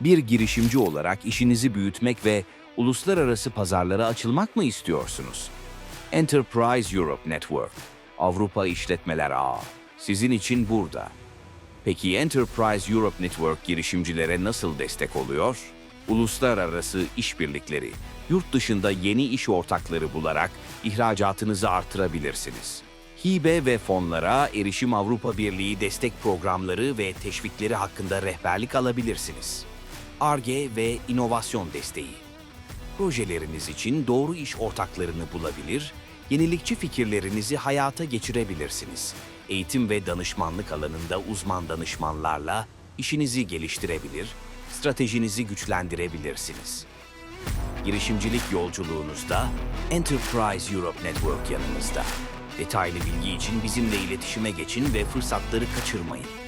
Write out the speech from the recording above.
Bir girişimci olarak işinizi büyütmek ve uluslararası pazarlara açılmak mı istiyorsunuz? Enterprise Europe Network, Avrupa İşletmeler Ağı, sizin için burada. Peki Enterprise Europe Network girişimcilere nasıl destek oluyor? Uluslararası işbirlikleri, yurt dışında yeni iş ortakları bularak ihracatınızı artırabilirsiniz. Hibe ve fonlara erişim Avrupa Birliği destek programları ve teşvikleri hakkında rehberlik alabilirsiniz. ARGE ve inovasyon desteği. Projeleriniz için doğru iş ortaklarını bulabilir, yenilikçi fikirlerinizi hayata geçirebilirsiniz. Eğitim ve danışmanlık alanında uzman danışmanlarla işinizi geliştirebilir, stratejinizi güçlendirebilirsiniz. Girişimcilik yolculuğunuzda Enterprise Europe Network yanınızda. Detaylı bilgi için bizimle iletişime geçin ve fırsatları kaçırmayın.